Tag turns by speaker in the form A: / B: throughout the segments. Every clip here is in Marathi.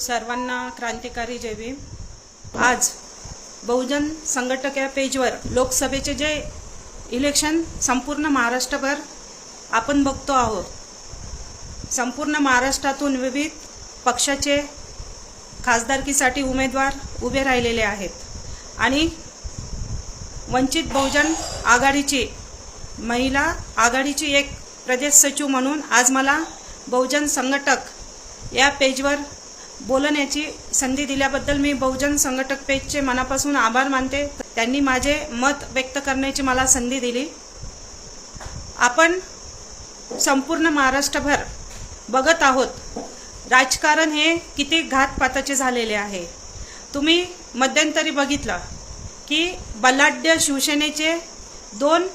A: सर्वांना क्रांतिकारी जय भीम आज बहुजन संघटक या पेजवर लोकसभेचे जे इलेक्शन संपूर्ण महाराष्ट्रभर आपण बघतो आहोत. संपूर्ण महाराष्ट्रातून विविध पक्षाचे खासदारकीसाठी उमेदवार उभे राहिलेले आहेत. आणि वंचित बहुजन आघाडीची महिला आघाडीची एक प्रदेश सचिव म्हणून आज मला बहुजन संघटक या पेजवर बोलण्याची संधी दिल्याबद्दल मी बहुजन संघटक पेजचे मनापासून आभार मानते. त्यांनी माझे मत व्यक्त करण्याची मला संधी दिली. आपण संपूर्ण महाराष्ट्रभर बघत आहोत. राजकारण हे किती घातपाताचे झालेले आहे. तुम्ही मध्यंतरी बघितलं की बलाढ्य शिवसेनेचे दोन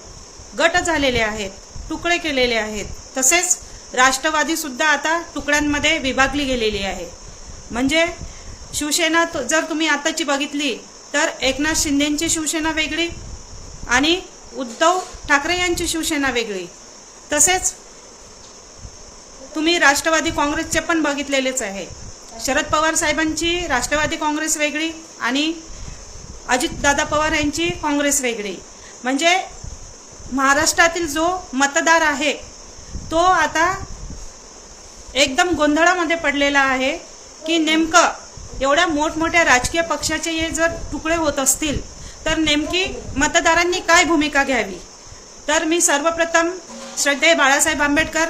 A: गट झालेले आहेत तुकडे केलेले आहेत. तसेच राष्ट्रवादीसुद्धा आता तुकड्यांमध्ये विभागली गेलेली आहे. म्हणजे शिवसेना जर तुम्ही आताची बघितली तर एकनाथ शिंदेची शिवसेना वेगळी आणि उद्धव ठाकरे यांची शिवसेना वेगळी. तसेच तुम्ही राष्ट्रवादी काँग्रेसचे पण बघितलेलेच आहे. शरद पवार साहेबांची राष्ट्रवादी काँग्रेस वेगळी आणि अजितदादा पवार यांची काँग्रेस वेगळी. म्हणजे महाराष्ट्रातील जो मतदार आहे तो आता एकदम गोंधळामध्ये पडलेला आहे. की नेमकं एवढ्या मोठमोठ्या राजकीय पक्षाचे हे जर तुकडे होत असतील तर नेमकी मतदारांनी काय भूमिका घ्यावी? तर मी सर्वप्रथम श्रद्धेय बाळासाहेब आंबेडकर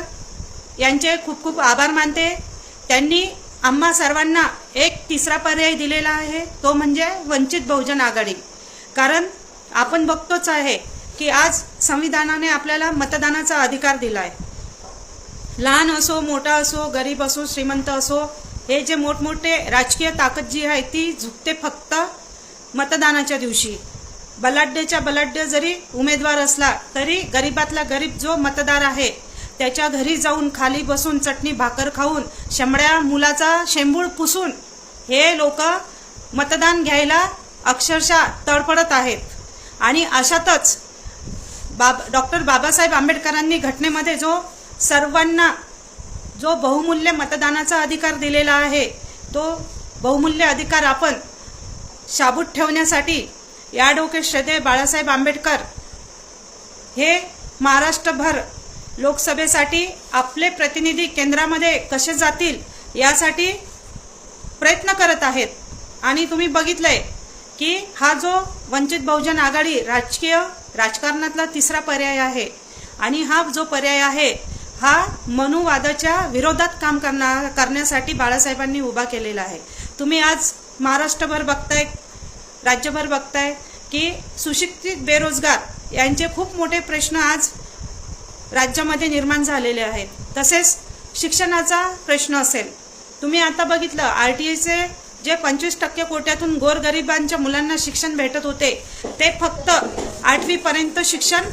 A: यांचे खूप खूप आभार मानते. त्यांनी आम्हा सर्वांना एक तिसरा पर्याय दिलेला आहे तो म्हणजे वंचित बहुजन आघाडी. कारण आपण बघतोच आहे की आज संविधानाने आपल्याला मतदानाचा अधिकार दिला आहे लहान असो मोठा असो गरीब असो श्रीमंत असो हे जे मोठमोठे राजकीय ताकद जी आहे ती झुकते फक्त मतदानाच्या दिवशी. बलाढ्याच्या बलाढ्य जरी उमेदवार असला तरी गरीबातला गरीब जो मतदार आहे त्याच्या घरी जाऊन खाली बसून चटणी भाकर खाऊन शंभड्या मुलाचा शेंबूळ पुसून हे लोक मतदान घ्यायला अक्षरशः तडफडत आहेत. आणि अशातच बाब डॉक्टर बाबासाहेब आंबेडकरांनी घटनेमध्ये जो सर्वांना जो बहुमूल्य मतदानाचा अधिकार दिलेला आहे तो बहुमूल्य अधिकार आपण शाबूत ठेवण्यासाठी या डोके श्रद्धेय बाळासाहेब आंबेडकर हे महाराष्ट्रभर लोकसभेसाठी आपले प्रतिनिधी केंद्रामध्ये कसे जातील यासाठी प्रयत्न करत आहेत. आणि तुम्ही बघितलंय की हा जो वंचित बहुजन आघाडी राजकीय राजकारणातला तिसरा पर्याय आहे. आणि हा जो पर्याय आहे हा मनुवादाच्या विरोधात काम करणार करण्यासाठी बाळासाहेबांनी उभा केलेला आहे. तुम्ही आज महाराष्ट्रभर बघताय राज्यभर बघताय की सुशिक्षित बेरोजगार यांचे खूप मोठे प्रश्न आज राज्यामध्ये निर्माण झालेले आहेत. तसेच शिक्षणाचा प्रश्न असेल. तुम्ही आता बघितलं आर टी आयचे जे पंचवीस टक्के कोट्यातून गोरगरिबांच्या मुलांना शिक्षण भेटत होते ते फक्त आठवीपर्यंत शिक्षण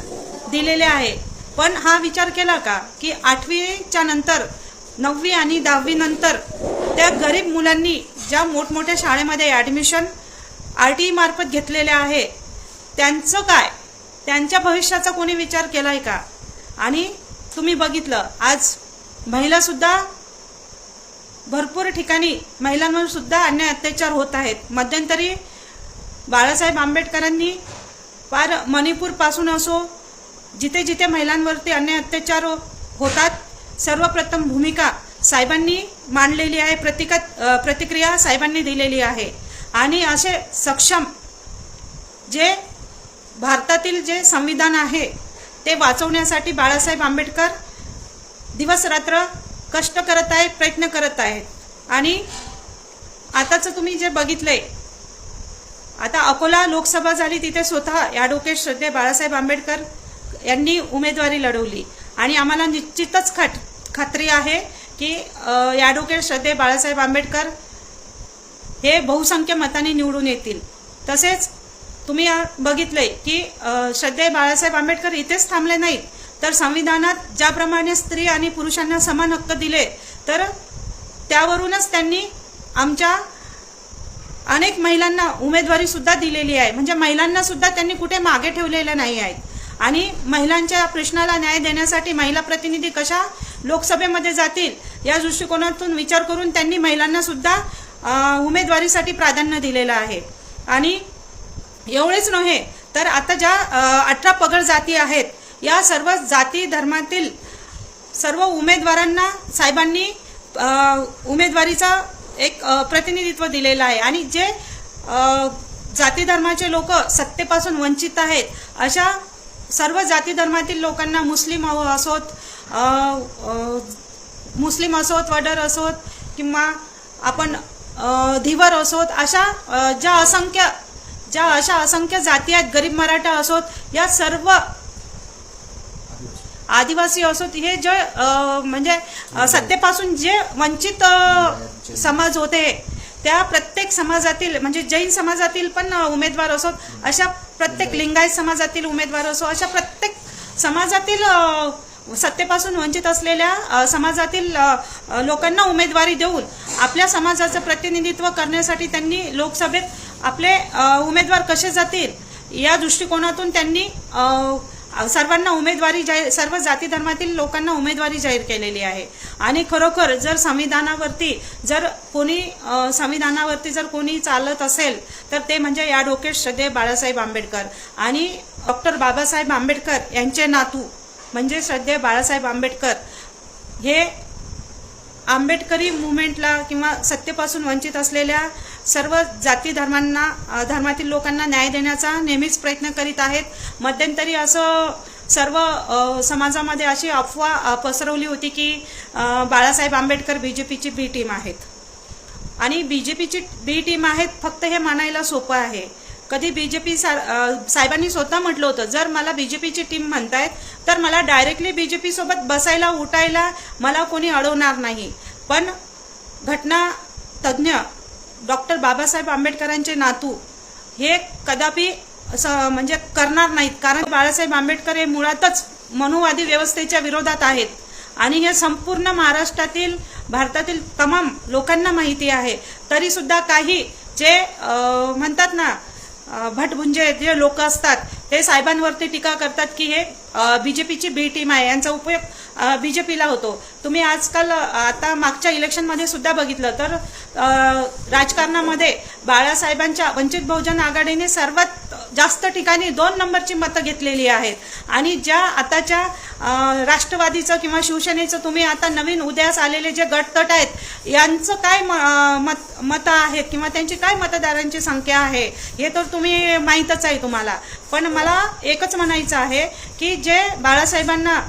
A: दिलेले आहे. पण हा विचार केला का की आठवीच्या नंतर नववी आणि दहावी नंतर त्या गरीब मुलांनी ज्या मोठमोठ्या शाळेमध्ये ॲडमिशन आर टी मार्फत घेतलेले आहे त्यांचं काय? त्यांच्या भविष्याचा कोणी विचार केला आहे का? आणि तुम्ही बघितलं आज महिलासुद्धा भरपूर ठिकाणी महिलांवर सुद्धा अन्याय अत्याचार होत आहेत. मध्यंतरी बाळासाहेब आंबेडकरांनी फार मणिपूरपासून असो जिथे जिथे महिलांवरती अन्याय अत्याचार हो- होतात सर्वप्रथम भूमिका साहेबांनी मांडलेली आहे प्रतिका प्रतिक्रिया साहेबांनी दिलेली आहे. आणि असे सक्षम जे भारतातील जे संविधान आहे ते वाचवण्यासाठी बाळासाहेब आंबेडकर दिवसरात्र कष्ट करत आहेत प्रयत्न करत आहेत. आणि आताचं तुम्ही जे बघितलंय आता अकोला लोकसभा झाली तिथे स्वतः ॲडव्होकेट श्रद्धे बाळासाहेब आंबेडकर यांनी उमेदवारी लढवली. आणि आम्हाला निश्चितच खट खात्री आहे की ॲडव्होकेट याडोके श्रद्धे बाळासाहेब आंबेडकर हे बहुसंख्य मताने निवडून येतील. तसेच तुम्ही बघितलंय की श्रद्धे बाळासाहेब आंबेडकर इथेच थांबले नाहीत. तर संविधानात ज्याप्रमाणे स्त्री आणि पुरुषांना समान हक्क दिले तर त्यावरूनच त्यांनी आमच्या अनेक महिलांना उमेदवारी सुद्धा दिलेली आहे. म्हणजे महिलांना सुद्धा त्यांनी कुठे मागे ठेवलेल्या नाही आहेत आणि महिलांच्या प्रश्नाला न्याय देण्यासाठी महिला प्रतिनिधी कशा लोकसभेमध्ये जातील या दृष्टिकोनातून विचार करून त्यांनी महिलांना सुद्धा उमेदवारीसाठी प्राधान्य दिलेलं आहे. आणि एवढेच नव्हे तर आता ज्या अठरा पगड जाती आहेत या सर्व जाती धर्मातील सर्व उमेदवारांना साहेबांनी उमेदवारीचा एक प्रतिनिधित्व दिलेलं आहे. आणि जे जाती धर्माचे लोक सत्तेपासून वंचित आहेत अशा सर्व जाती धर्मातील लोकांना मुस्लिम असोत मुस्लिम असोत वडर असोत किंवा आपण धिवर धीवर असोत अशा ज्या असंख्य ज्या अशा असंख्य जाती आहेत गरीब मराठा असोत या सर्व आदिवासी असोत हे जे म्हणजे सत्तेपासून जे वंचित समाज होते त्या प्रत्येक समाजातील म्हणजे जैन समाजातील पण उमेदवार असोत अशा प्रत्येक लिंगायत समाजातील उमेदवार असो अशा प्रत्येक समाजातील सत्तेपासून वंचित असलेल्या समाजातील लोकांना उमेदवारी देऊन आपल्या समाजाचं प्रतिनिधित्व करण्यासाठी त्यांनी लोकसभेत आपले उमेदवार कसे जातील या दृष्टिकोनातून त्यांनी सर्वांना उमेदवारी जाहीर सर्व जाती धर्मातील लोकांना उमेदवारी जाहीर केलेली आहे. आणि खरोखर जर संविधानावरती जर कोणी संविधानावरती जर कोणी चालत असेल तर ते म्हणजे या डोकेश श्रद्धे बाळासाहेब आंबेडकर आणि डॉक्टर बाबासाहेब आंबेडकर यांचे नातू म्हणजे श्रद्धे बाळासाहेब आंबेडकर. हे आंबेडकरी मुवमेंटला किंवा सत्तेपासून वंचित असलेल्या सर्व जाती धर्मांना धर्मातील लोकांना न्याय देण्याचा नेहमीच प्रयत्न करीत आहेत. मध्यंतरी असं सर्व समाजामध्ये अशी अफवा पसरवली होती की बाळासाहेब आंबेडकर बी जे पीची बी टीम आहेत. आणि बी जे पीची बी टीम आहेत फक्त हे मानायला सोपं आहे. कधी बी जे पी साहेबांनी स्वतः म्हटलं होतं जर मला बी जे पीची टीम म्हणतायत तर मला डायरेक्टली बी जे पीसोबत बसायला उठायला मला कोणी अडवणार नाही. पण घटना तज्ज्ञ डॉक्टर बाबासाहेब आंबेडकरांचे नातू हे कदापि असं म्हणजे करणार नाहीत. कारण बाळासाहेब आंबेडकर हे मुळातच मनुवादी व्यवस्थेच्या विरोधात आहेत. आणि हे संपूर्ण महाराष्ट्रातील भारतातील तमाम लोकांना माहिती आहे. तरी सुद्धा काही जे म्हणतात ना भटभुंजे जे लोक असतात ते साहेबांवरती टीका करतात की हे बीजेपीची बी टीम आहे यांचा उपयोग बीजेपीला होतो. तुम्ही आजकाल आता मागच्या इलेक्शनमध्ये सुद्धा बघितलं तर राजकारणामध्ये बाळासाहेबांच्या वंचित बहुजन आघाडीने सर्वात जास्त ठिकाणी दोन नंबरची मतं घेतलेली आहेत. आणि ज्या आताच्या राष्ट्रवादीचं किंवा शिवसेनेचं तुम्ही आता नवीन उदयास आलेले जे गटतट आहेत यांचं काय म- मत मतं आहेत किंवा त्यांची काय मतदारांची संख्या आहे हे तर तुम्ही माहीतच आहे तुम्हाला. पण मला एकच म्हणायचं आहे की जे बाळासाहेबांना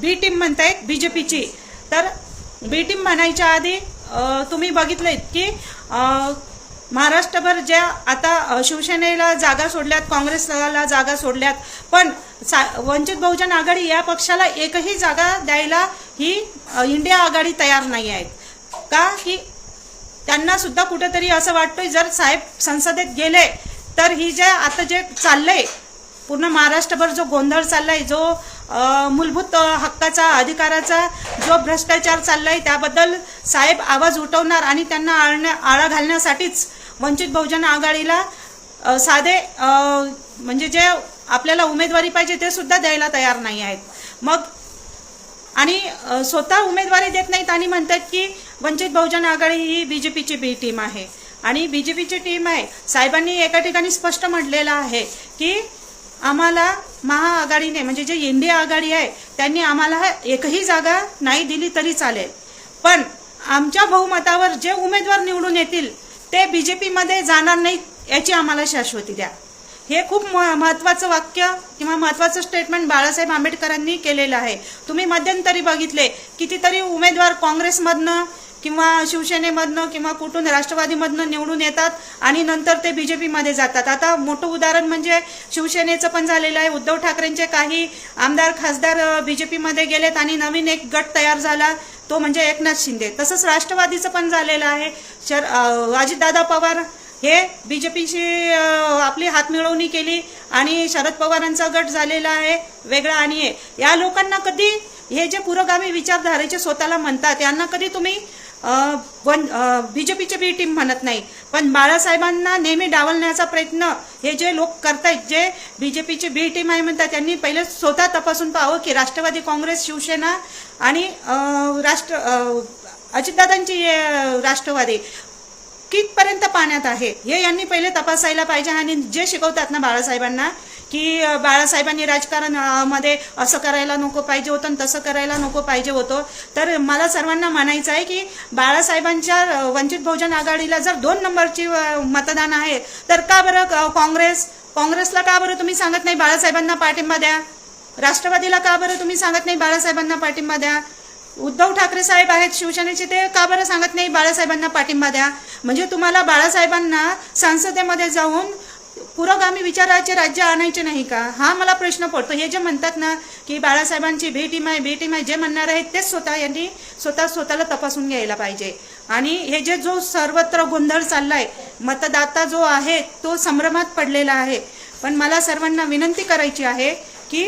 A: बी टीम म्हणतायत बी जे पीची तर बी टीम म्हणायच्या आधी तुम्ही बघितलेत की महाराष्ट्रभर ज्या आता शिवसेनेला जागा सोडल्यात काँग्रेसला जागा सोडल्यात पण सा वंचित बहुजन आघाडी या पक्षाला एकही जागा द्यायला ही इंडिया आघाडी तयार नाही आहेत. का की त्यांना सुद्धा कुठेतरी असं वाटतंय जर साहेब संसदेत गेले तर ही जे आता जे चाललंय पूर्ण महाराष्ट्रभर जो गोंधळ चाललाय जो मूलभूत हक्काचा अधिकाराचा जो भ्रष्टाचार चाललाय त्याबद्दल साहेब आवाज उठवणार आणि त्यांना आळण्या आळा घालण्यासाठीच वंचित बहुजन आघाडीला साधे म्हणजे जे आपल्याला उमेदवारी पाहिजे ते सुद्धा द्यायला तयार नाही आहेत. मग आणि स्वतः उमेदवारी देत नाहीत आणि म्हणतात की वंचित बहुजन आघाडी ही बी जे पीची बी टीम आहे. आणि बी जे पीची टीम आहे साहेबांनी एका ठिकाणी स्पष्ट म्हटलेलं आहे की आम्हाला महाआघाडीने म्हणजे जे इंडिया आघाडी आहे त्यांनी आम्हाला एकही जागा नाही दिली तरी चालेल. पण आमच्या बहुमतावर जे उमेदवार निवडून येतील ते बी जे पीमध्ये जाणार नाहीत याची आम्हाला शाश्वती द्या. हे खूप म- महत्त्वाचं वाक्य किंवा महत्त्वाचं स्टेटमेंट बाळासाहेब आंबेडकरांनी केलेलं आहे. तुम्ही मध्यंतरी बघितले कितीतरी उमेदवार काँग्रेसमधनं किंवा शिवसेनेमधनं किंवा कुठून राष्ट्रवादीमधनं निवडून येतात आणि नंतर ते बी जे पीमध्ये जातात. आता मोठं उदाहरण म्हणजे शिवसेनेचं पण झालेलं आहे. उद्धव ठाकरेंचे काही आमदार खासदार बी जे पीमध्ये गेलेत आणि नवीन एक गट तयार झाला तो म्हणजे एकनाथ शिंदे. तसंच राष्ट्रवादीचं पण झालेलं आहे. शर अजितदादा पवार हे बी जे पीशी आपली हातमिळवणी केली आणि शरद पवारांचा गट झालेला आहे वेगळा आणि हे. या लोकांना कधी हे जे पुरोगामी विचारधारेचे स्वतःला म्हणतात यांना कधी तुम्ही अं, वन बीजेपीचे बी टीम म्हणत नाही. पण बाळासाहेबांना नेहमी डावलण्याचा प्रयत्न हे जे लोक करतायत जे बीजेपीचे बी टीम आहे म्हणतात त्यांनी पहिले स्वतः तपासून पाहावं की राष्ट्रवादी काँग्रेस शिवसेना आणि राष्ट्र अजितदादांची राष्ट्रवादी कितपर्यंत पाण्यात आहे हे यांनी पहिले तपासायला पाहिजे आणि जे शिकवतात ना बाळासाहेबांना की बाळासाहेबांनी राजकारणमध्ये असं करायला नको पाहिजे होतं आणि तसं करायला नको पाहिजे होतं. तर मला सर्वांना म्हणायचं आहे की बाळासाहेबांच्या वंचित बहुजन आघाडीला जर दोन नंबरची मतदान आहे तर का बरं काँग्रेस? काँग्रेसला का बरं तुम्ही सांगत नाही बाळासाहेबांना पाठिंबा द्या? राष्ट्रवादीला का बरं तुम्ही सांगत नाही बाळासाहेबांना पाठिंबा द्या? उद्धव ठाकरे साहेब आहेत शिवसेनेचे ते का बरं सांगत नाही बाळासाहेबांना पाठिंबा द्या? म्हणजे तुम्हाला बाळासाहेबांना संसदेमध्ये जाऊन पुरोगामी विचाराचे राज्य आणायचे नाही का? हा मला प्रश्न पडतो. हे जे म्हणतात ना की बाळासाहेबांची भेटी माय भेटी माय जे म्हणणार आहेत तेच स्वतः यांनी स्वतः स्वतःला तपासून घ्यायला पाहिजे. आणि हे जे जो सर्वत्र गोंधळ चाललाय मतदाता जो आहे तो संभ्रमात पडलेला आहे. पण मला सर्वांना विनंती करायची आहे की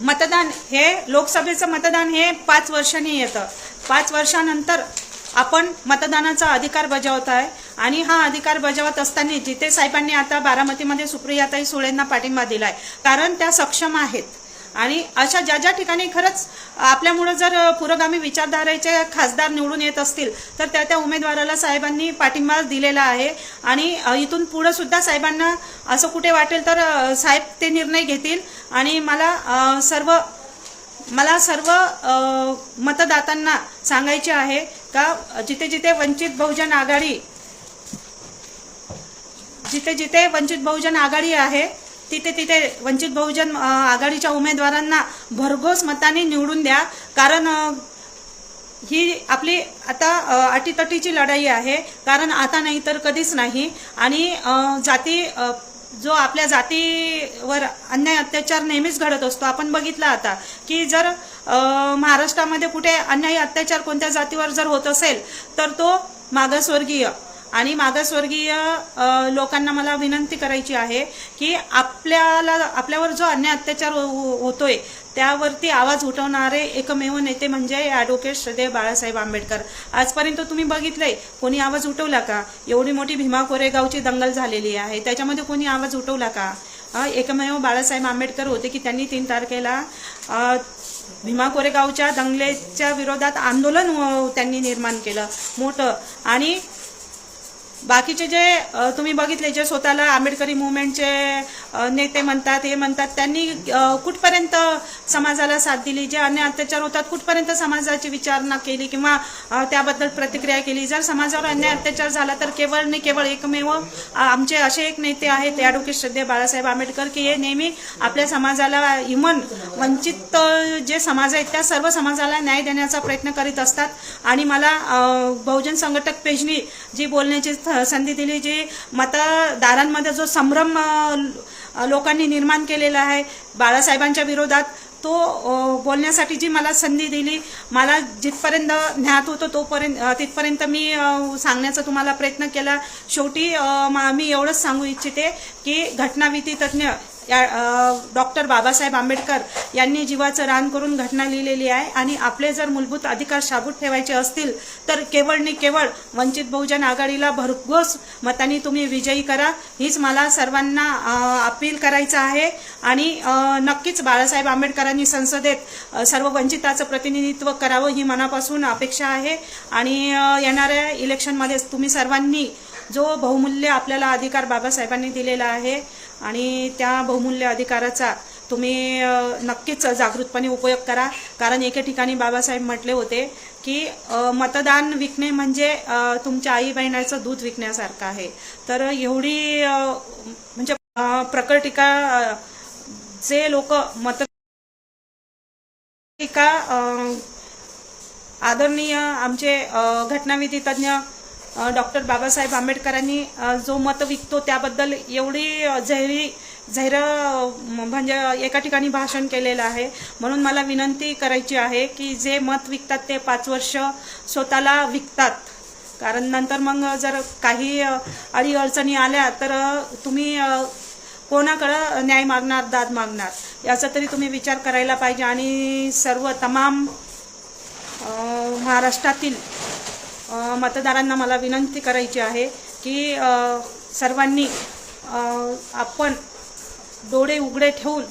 A: मतदान हे लोकसभेचं मतदान हे पाच वर्षांनी येतं. पाच वर्षानंतर आपण मतदानाचा अधिकार बजावत आहे. आणि हा अधिकार बजावत असताना जिथे साहेबांनी आता बारामतीमध्ये सुप्रियाताई सुळेंना पाठिंबा दिलाय. कारण त्या सक्षम आहेत. आणि अशा ज्या ज्या ठिकाणी खरंच आपल्यामुळं जर पुरोगामी विचारधारेचे खासदार निवडून येत असतील तर त्या त्या उमेदवाराला साहेबांनी पाठिंबा दिलेला आहे. आणि इथून पुढं सुद्धा साहेबांना असं कुठे वाटेल तर साहेब ते निर्णय घेतील. आणि मला सर्व मला सर्व मतदातांना सांगायचे आहे का जिथे जिथे वंचित बहुजन आघाडी जिथे जिथे वंचित बहुजन आघाडी आहे तिथे तिथे वंचित बहुजन आघाडीच्या उमेदवारांना भरघोस मताने निवडून द्या. कारण ही आपली आता अटीतटीची लढाई आहे. कारण आता नाही तर कधीच नाही. आणि जाती जो आपल्या जातीवर अन्याय अत्याचार नेहमीच घडत असतो. आपण बघितला आता की जर महाराष्ट्रामध्ये कुठे अन्याय अत्याचार कोणत्या जातीवर जर होत असेल तर तो मागासवर्गीय. आणि मागासवर्गीय लोकांना मला विनंती करायची आहे की आपल्याला आपल्यावर जो अन्याय अत्याचार हो, हो, होतोय त्यावरती आवाज उठवणारे एकमेव नेते म्हणजे ॲडव्होकेट श्रद्धेय बाळासाहेब आंबेडकर. आजपर्यंत तुम्ही बघितलंय कोणी आवाज उठवला का? एवढी मोठी भीमा कोरेगावची दंगल झालेली आहे. त्याच्यामध्ये कोणी आवाज उठवला का? एकमेव बाळासाहेब आंबेडकर होते की त्यांनी तीन तारखेला भीमा कोरेगावच्या दंगलेच्या विरोधात आंदोलन त्यांनी निर्माण केलं. मोठं. आणि बाकीचे जे तुम्ही बघितले जे स्वतःला आंबेडकरी मुवमेंटचे नेते म्हणतात हे म्हणतात त्यांनी कुठपर्यंत समाजाला साथ दिली? जे अन्य अत्याचार होतात कुठपर्यंत समाजाची विचारणा केली किंवा त्याबद्दल प्रतिक्रिया केली? जर समाजावर अन्याय अत्याचार झाला तर केवळ नाही केवळ एकमेव आमचे असे एक नेते आहेत ॲडव्होकेट श्रद्धे बाळासाहेब आंबेडकर की हे नेहमी आपल्या समाजाला इमन वंचित जे समाज आहेत त्या सर्व समाजाला न्याय देण्याचा प्रयत्न करीत असतात. आणि मला बहुजन संघटक पेजनी जी बोलण्याची संधी दिली जी मतदारांमध्ये जो संभ्रम लोकांनी निर्माण केलेला आहे. बाळासाहेबांच्या विरोधात तो बोलण्यासाठी जी मला संधी दिली मला जिथपर्यंत ज्ञात होतं तोपर्यंत तिथपर्यंत मी सांगण्याचा तुम्हाला प्रयत्न केला. शेवटी मा- मी एवढंच सांगू इच्छिते की घटनाविधी तज्ज्ञ या डॉक्टर बाबासाहेब आंबेडकर यांनी जीवाचं रान करून घटना लिहिलेली आहे आणि आपले जर मूलभूत अधिकार शाबूत ठेवायचे असतील तर केवळ नि केवळ वंचित बहुजन आघाडीला भरघोस मतांनी तुम्ही विजयी करा. हीच मला सर्वांना अपील करायचं आहे आणि नक्कीच बाळासाहेब आंबेडकरांनी संसदेत सर्व वंचिताचं प्रतिनिधित्व करावं ही मनापासून अपेक्षा आहे. आणि येणाऱ्या इलेक्शनमध्ये तुम्ही सर्वांनी जो बहुमूल्य आपल्याला अधिकार बाबासाहेबांनी दिलेला आहे आणि त्या बहुमूल्य अधिकाराचा तुम्ही नक्कीच जागृतपणे उपयोग करा. कारण एके ठिकाणी बाबासाहेब म्हटले होते की मतदान विकणे म्हणजे तुमच्या आई बहिणाचं दूध विकण्यासारखं आहे. तर एवढी म्हणजे प्रकटिका जे लोक मत का आदरणीय आमचे घटनाविधी तज्ज्ञ डॉक्टर बाबासाहेब आंबेडकरांनी जो मत विकतो त्याबद्दल एवढी अ, झैरी म्हणजे एका ठिकाणी भाषण केलेलं आहे. म्हणून मला विनंती करायची आहे की जे मत विकतात ते पाच वर्ष स्वतःला विकतात. कारण नंतर मग जर काही अडीअडचणी आल्या तर तुम्ही कोणाकडं न्याय मागणार दाद मागणार? याचा तरी तुम्ही विचार करायला पाहिजे. आणि सर्व तमाम महाराष्ट्रातील मतदारांना मला विनंती करायची आहे की सर्वांनी आपण डोळे उघडे ठेवून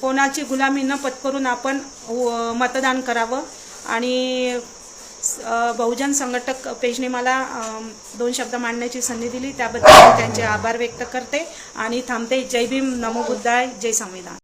A: कोणाची गुलामी न पत्करून आपण व- मतदान करावं. आणि बहुजन संघटक पेजने मला दोन शब्द मांडण्याची संधी दिली. त्याबद्दल मी त्यांचे आभार व्यक्त करते. आणि थांबते. जय भीम. नमो बुद्धाय. जय संविधान.